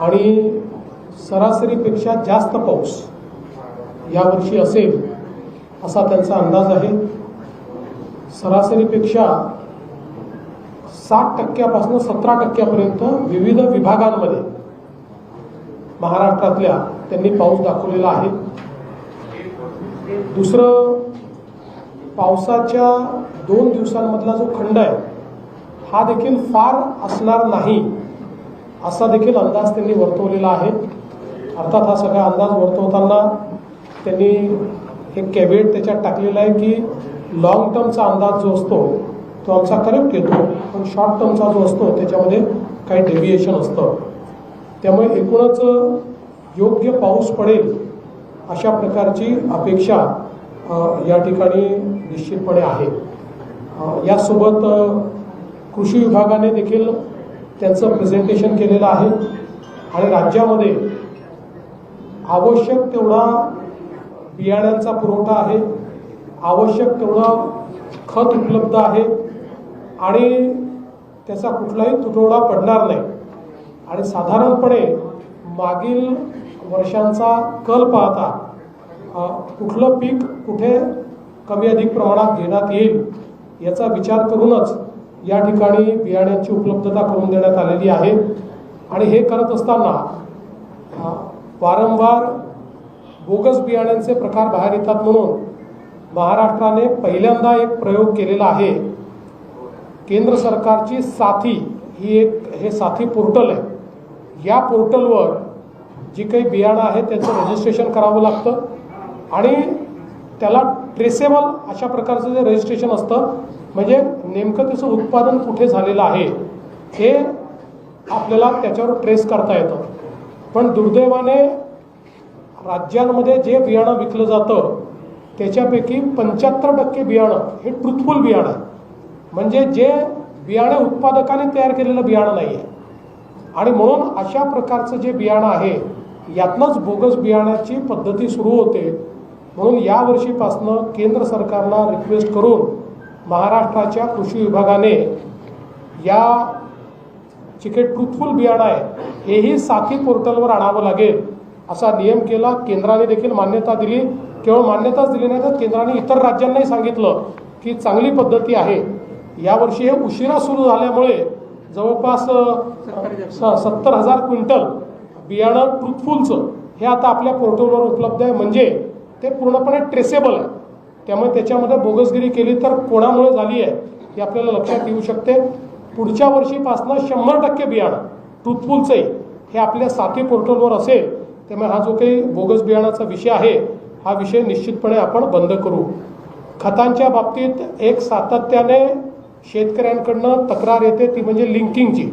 आणि सरासरीपेक्षा जास्त पाऊस यावर्षी असेल असा त्यांचा अंदाज आहे. सरासरीपेक्षा सात टक्क्यापासून सतरा टक्क्यापर्यंत विविध विभागांमध्ये महाराष्ट्रातल्या त्यांनी पाऊस दाखवलेला आहे. दुसरं पावसाच्या दोन दिवसांमधला जो खंड आहे हा देखील फार असणार नाही. असा देखील अंदाज त्यांनी वर्तवलेला आहे. अर्थात हा सगळा अंदाज वर्तवताना त्यांनी एक कॅबिनेट त्याच्यात टाकलेलं आहे की लॉंग टर्मचा अंदाज जो असतो तो आमचा करेक्ट येतो. पण शॉर्ट टर्मचा जो असतो त्याच्यामध्ये काही डेव्हिएशन असतं. त्यामुळे एकूणच योग्य पाऊस पडेल अशा प्रकारची अपेक्षा या ठिकाणी निश्चितपणे आहे. यासोबत कृषी विभागाने देखील त्यांचं प्रेझेंटेशन केलेलं आहे. आणि राज्यामध्ये आवश्यक तेवढा बियाण्यांचा पुरवठा आहे. आवश्यक तेवढं खत उपलब्ध आहे. आणि त्याचा कुठलाही तुटवडा पडणार नाही. आणि साधारणपणे मागील वर्षांचा कल पाहता कुठलं पीक कुठे कमी अधिक प्रमाणात घेण्यात येईल याचा विचार करूनच या ठिकाणी बियाण्यांची उपलब्धता करून देण्यात आलेली आहे. आणि हे करत असताना वारंवार बोगस बियाण्यांचे प्रकार बाहेर येतात म्हणून महाराष्ट्राने पहिल्यांदा एक प्रयोग केलेला आहे. केंद्र सरकारची साथी ही एक हे साथी पोर्टल आहे. या पोर्टलवर जी काही बियाणं आहे त्याचं रजिस्ट्रेशन करावं लागतं. आणि त्याला ट्रेसेबल अशा प्रकारचं जे रजिस्ट्रेशन असतं म्हणजे नेमकं त्याचं उत्पादन कुठे झालेलं आहे हे आपल्याला त्याच्यावर ट्रेस करता येतं. पण दुर्दैवाने राज्यांमध्ये जे बियाणं विकलं जातं त्याच्यापैकी पंच्याहत्तर टक्के बियाणं हे ट्रुथफुल बियाणं आहे. म्हणजे जे बियाणं उत्पादकाने तयार केलेलं बियाणं नाही आहे आणि म्हणून अशा प्रकारचं जे बियाणं आहे यातनंच बोगस बियाण्याची पद्धती सुरू होते. म्हणून यावर्षीपासनं केंद्र सरकारला रिक्वेस्ट करून महाराष्ट्राच्या कृषी विभागाने या जे काही ट्रुथफुल बियाणं आहे हेही साखी पोर्टलवर आणावं लागेल असा नियम केला. केंद्राने देखील मान्यता दिली. केवळ मान्यताच दिली नाही तर केंद्राने इतर राज्यांनाही सांगितलं की चांगली पद्धती आहे. यावर्षी हे उशिरा सुरू झाल्यामुळे जवळपास स- सत्तर हजार क्विंटल बियाणं ट्रुथफुलचं हे आता आपल्या पोर्टलवर उपलब्ध आहे. म्हणजे ते पूर्णपणे ट्रेसेबल आहे. त्यामुळे त्याच्यामध्ये बोगसगिरी केली तर कोणामुळे झाली आहे हे आपल्याला लक्षात येऊ शकते. पुढच्या वर्षीपासनं शंभर टक्के बियाणं ट्रुथफुलचंही हे आपल्या साथी पोर्टलवर असेल त्यामुळे हा जो काही बोगस बियाणाचा विषय आहे हा विषय निश्चितपणे आपण बंद करू. खतांच्या बाबतीत एक सातत्याने शेतकऱ्यांकडनं तक्रार येते ती म्हणजे लिंकिंगची.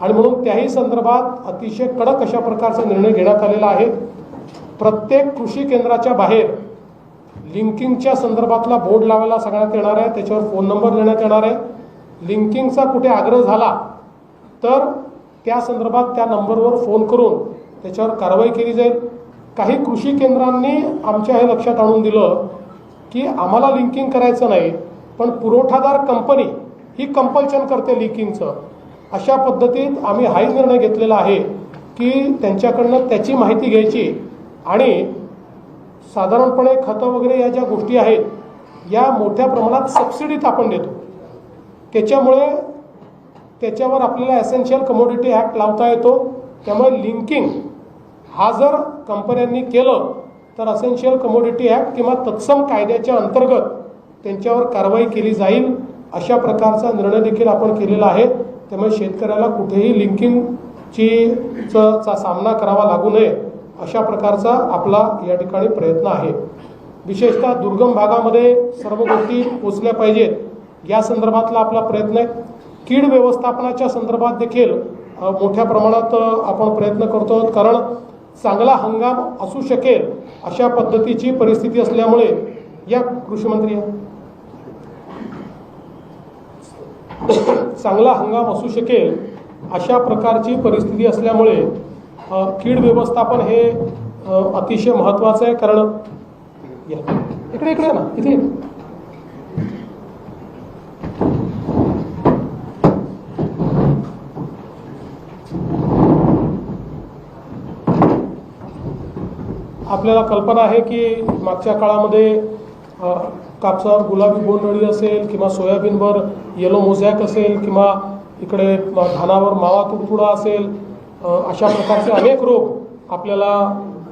आणि म्हणून त्याही संदर्भात अतिशय कडक अशा प्रकारचा निर्णय घेण्यात आलेला आहे. प्रत्येक कृषी केंद्राच्या बाहेर लिंकिंगच्या संदर्भातला बोर्ड लावायला सांगण्यात येणार आहे त्याच्यावर फोन नंबर देण्यात येणार आहे. लिंकिंगचा कुठे आग्रह झाला तर त्या संदर्भात त्या नंबरवर फोन करून त्याच्यावर कारवाई केली जाईल. काही कृषी केंद्रांनी आमच्या हे लक्षात आणून दिलं की आम्हाला लिंकिंग करायचं नाही पण पुरवठादार कंपनी ही कंपल्शन करते लिंकिंगचं. अशा पद्धतीत आम्ही हाही निर्णय घेतलेला आहे की त्यांच्याकडनं त्याची माहिती घ्यायची आणि साधारणपणे खतं वगैरे या ज्या गोष्टी आहेत या मोठ्या प्रमाणात सबसिडीत आपण देतो. त्याच्यामुळे त्याच्यावर आपल्याला एसेन्शियल कमोडिटी ॲक्ट लावता येतो. त्यामुळे लिंकिंग हा जर कंपन्यांनी केलं तर असेन्शियल कमोडिटी ॲक्ट किंवा तत्सम कायद्याच्या अंतर्गत त्यांच्यावर कारवाई केली जाईल अशा प्रकारचा निर्णय देखील आपण केलेला आहे. त्यामुळे शेतकऱ्याला कुठेही लिंकिंगची च- चा सामना करावा लागू नये. अशा प्रकारचा आपला या ठिकाणी प्रयत्न आहे. विशेषतः दुर्गम भागामध्ये सर्व गोष्टी पोचल्या पाहिजेत. या संदर्भातला आपला प्रयत्न आहे. कीड व्यवस्थापनाच्या संदर्भात देखील मोठ्या प्रमाणात आपण प्रयत्न करतो. आहोत कारण चांगला हंगाम असू शकेल अशा पद्धतीची परिस्थिती असल्यामुळे या कृषी मंत्री चांगला हंगाम असू शकेल अशा प्रकारची परिस्थिती असल्यामुळे कीड व्यवस्थापन हे अतिशय महत्त्वाचं आहे कारण या. इकडे इकडे ना इथे आपल्याला कल्पना आहे की मागच्या काळामध्ये कापसावर गुलाबी बोंडअळी असेल किंवा सोयाबीनवर येलो मोझॅक असेल किंवा इकडे धानावर मावा तुडतुडा असेल अशा प्रकारचे अनेक रोग आपल्याला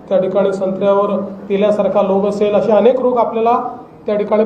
त्या ठिकाणी संत्र्यावर तेल्यासारखा लोग असेल असे अनेक रोग आपल्याला त्या ठिकाणी